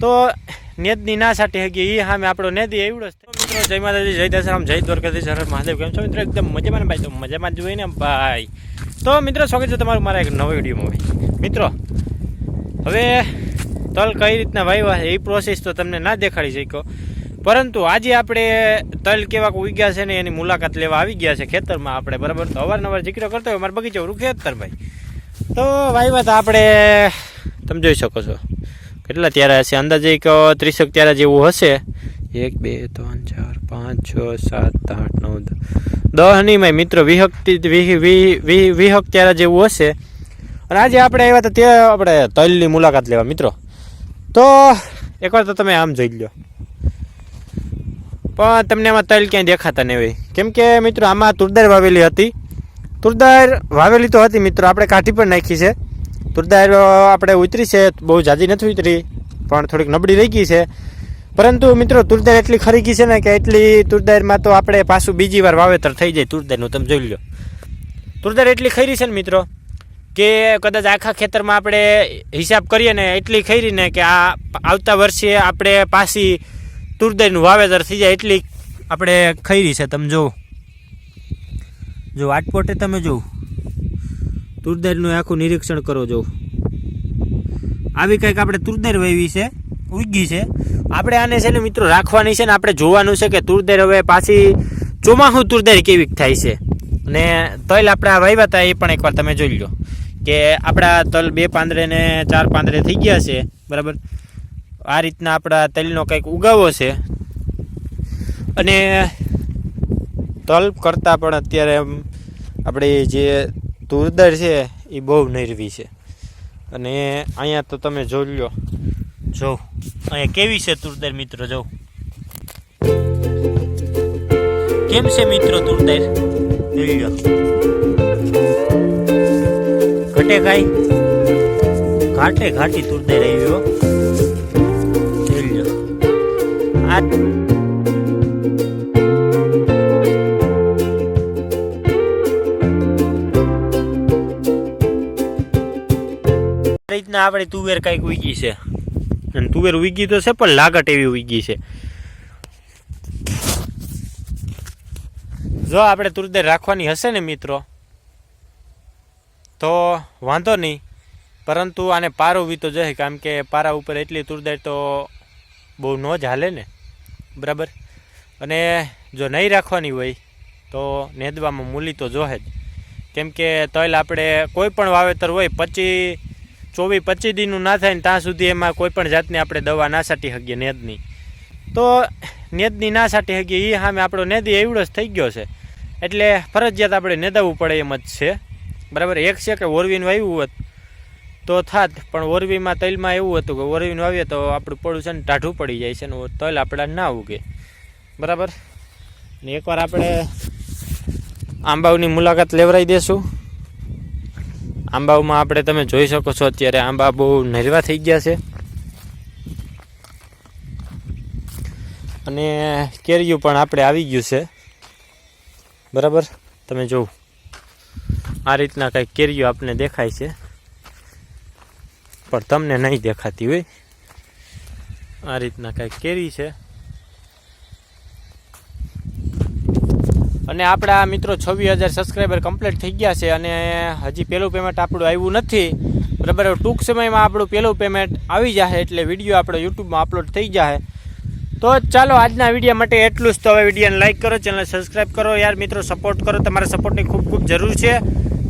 તો નેદની ના સાટી હકી એ સામે આપણો નેદી એવડો મિત્રો, જય માતાજી, જય દશરામ, જય દ્વારકાધીશ, હર હર મહાદેવ. કેમ છો મિત્રો? એકદમ મજામાં ભાઈ? તો મજામાં જ ને ભાઈ. તો મિત્રો, સ્વાગત છે તમારું મારા એક નવો વિડીયોમાં ભાઈ. મિત્રો, હવે તલ કઈ રીતના વાવ્યા એ પ્રોસેસ તો તમને ના દેખાડી શક્યો. પરંતુ આજે આપણે તલ કેવા ઉગ્યા છે ને, એની મુલાકાત લેવા આવી ગયા છે ખેતરમાં આપણે, બરાબર? તો અવારનવાર જીકરો કરતો હોય, મારા બગીચો રૂ ખેતર ભાઈ. તો વાવ્યા તો આપણે, તમે જોઈ શકો છો. કેટલા ત્યારે હશે? અંદાજે એક ત્રીસક ત્યારે જેવું હશે? એક, બે, ત્રણ, ચાર, પાંચ, છ, સાત, આઠ, નવ, દસ. નહીં ભાઈ, મિત્રો વિહક વિહક ત્યારે જેવું હશે. અને આજે આપણે આવ્યા હતા ત્યાં આપણે તલની મુલાકાત લેવા, મિત્રો. તો એકવાર તો તમે આમ જોઈ લો પણ તમને એમાં તલ ક્યાંય દેખાતા નહીં હોય. કેમ કે, મિત્રો, આમાં તુરદાર વાવેલી હતી. તુરદાર વાવેલી તો હતી, મિત્રો, આપણે કાઢી પણ નાખી છે. તુરદાર આપણે ઉતરી છે, બહુ જાજી નથી ઉતરી, પણ થોડીક નબળી રહી ગઈ છે. પરંતુ મિત્રો તુરદાર એટલી ખરી ગઈ છે ને કે એટલી તુરદારમાં તો આપણે પાછું બીજી વાર વાવેતર થઈ જાય તુરદારનું તમે જોઈ લો તુરદાર એટલી ખરી છે ને મિત્રો, કે કદાચ આખા ખેતરમાં આપણે હિસાબ કરીએ ને એટલી ખરી ને કે આ આવતા વર્ષે આપણે પાછી તુરદારનું વાવેતર થઈ જાય એટલી આપણે ખરી છે, તમે જો જો, આટપોટે તમે જો તુરદારનું આખું નિરીક્ષણ કરો જો. આવી કંઈક આપણે તુરદાર વાવી છે, ઉગી છે. આપણે આને છે ને મિત્રો રાખવાની છે ને આપણે જોવાનું છે કે તુરદાર હવે પાછી ચોમાસું તુરદાર કેવી થાય છે. અને તલ આપણા વાવ્યા હતા એ પણ એકવાર તમે જોઈ લો કે આપણા તલ બે પાંદડે ને ચાર પાંદડે થઈ ગયા છે, બરાબર? આ રીતના આપણા તલનો કંઈક ઉગાવો છે. અને તલ કરતાં પણ અત્યારે આપણી જે તુરદર છે એ બહુ નરવી છે. અને અહીંયા તો તમે જોઈ લો, જો, અહીંયા કેવી છે તુરદર મિત્રો, જો. કેમ છે મિત્રો તુરદર? જોઈ લો. ઘટે કાંઈ? ઘાટે ઘાટી તુરદર આવ્યો જોઈ લો. આ રીતના આપણે તુવેર કાંઈક ઉગી છે. અને તુવેર ઉગી તો છે, પણ લાગટ એવી ઉગી છે. જો આપણે તુરદેર રાખવાની હશે ને મિત્રો, તો વાંધો નહીં. પરંતુ આને પારો ઊભી તો જશે કારણ કે પારા ઉપર એટલી તુરદેર તો બહુ ન જ હાલે ને. બરાબર? અને જો નહીં રાખવાની હોય, તો નેદવામાં મૂલી તો જોહે જ. કેમ કે તલ આપણે કોઈ પણ વાવેતર હોય, પચી ચોવીસ, પચીસ દિનનું ના થાય ને ત્યાં સુધી એમાં કોઈ પણ જાતની આપણે દવા ના સાટી શકીએ, નેદની. તો નેદની ના સાટી શકીએ એ સામે આપણો નેદી એવડો જ થઈ ગયો છે. એટલે ફરજિયાત આપણે નેદાવવું પડે એમ જ છે. બરાબર? એક છે કે ઓરવીનું વાવ્યું હોત તો થાત, પણ ઓરવીમાં તલમાં એવું હતું કે ઓરવીનું વાવીએ તો આપણું પડું છે ને ટાઢું પડી જાય છે ને તલ આપણા ના ઉગે. બરાબર? ને એકવાર આપણે આંબાઓની મુલાકાત લેવરાઈ દેશું. આંબાઓમાં આપણે તમે જોઈ શકો છો અત્યારે આંબા બહુ નરવા થઈ ગયા છે. અને કેરીયું પણ આપણે આવી ગયું છે. બરાબર? તમે જોવો. આ રીતના કંઈક કેરીઓ આપને દેખાય છે. પણ તમને નહીં દેખાતી હોય. આ રીતના કંઈક કેરી છે. અને આપણા મિત્રો છવ્વીસ હજાર સબસ્ક્રાઈબર કમ્પ્લીટ થઈ ગયા છે અને હજી પહેલું પેમેન્ટ આપણું આવ્યું નથી. બરાબર ટૂંક સમયમાં આપણું પહેલું પેમેન્ટ આવી જશે એટલે વીડિયો આપણો યુટ્યુબમાં અપલોડ થઈ જશે તો ચાલો, આજના વીડિયો માટે એટલું જ. તો હવે વિડીયોને લાઇક કરો ચેનલ સબસ્ક્રાઈબ કરો. યાર, મિત્રો સપોર્ટ કરો. તમારા સપોર્ટની ખૂબ ખૂબ જરૂર છે.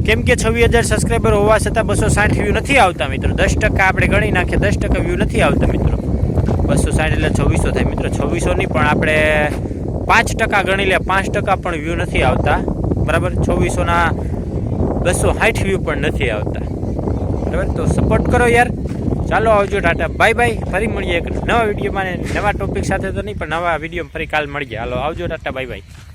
કેમ કે છવ્વીસ હજાર સબસ્ક્રાઈબર હોવા છતાં બસો સાઠ વ્યૂ નથી આવતા, મિત્રો. દસ ટકા આપણે ગણી નાખીએ, દસ ટકા વ્યૂ નથી આવતા, મિત્રો. બસો સાઠ એટલે છવ્વીસો થાય, મિત્રો. છવ્વીસોની પણ આપણે પાંચ ટકા ગણી લે, પાંચ ટકા પણ વ્યૂ નથી આવતા. બરાબર? છવ્વીસોના બસો સાઠ વ્યૂ પણ નથી આવતા. બરાબર? તો સપોર્ટ કરો યાર. ચાલો આવજો ટાટા. બાય બાય ફરી મળીએ એક નવા વિડીયોમાં નવા ટોપિક સાથે તો નહીં, પણ નવા વીડિયો ફરી કાલ મળીએ. હાલો, આવજો ટાટા. Bye bye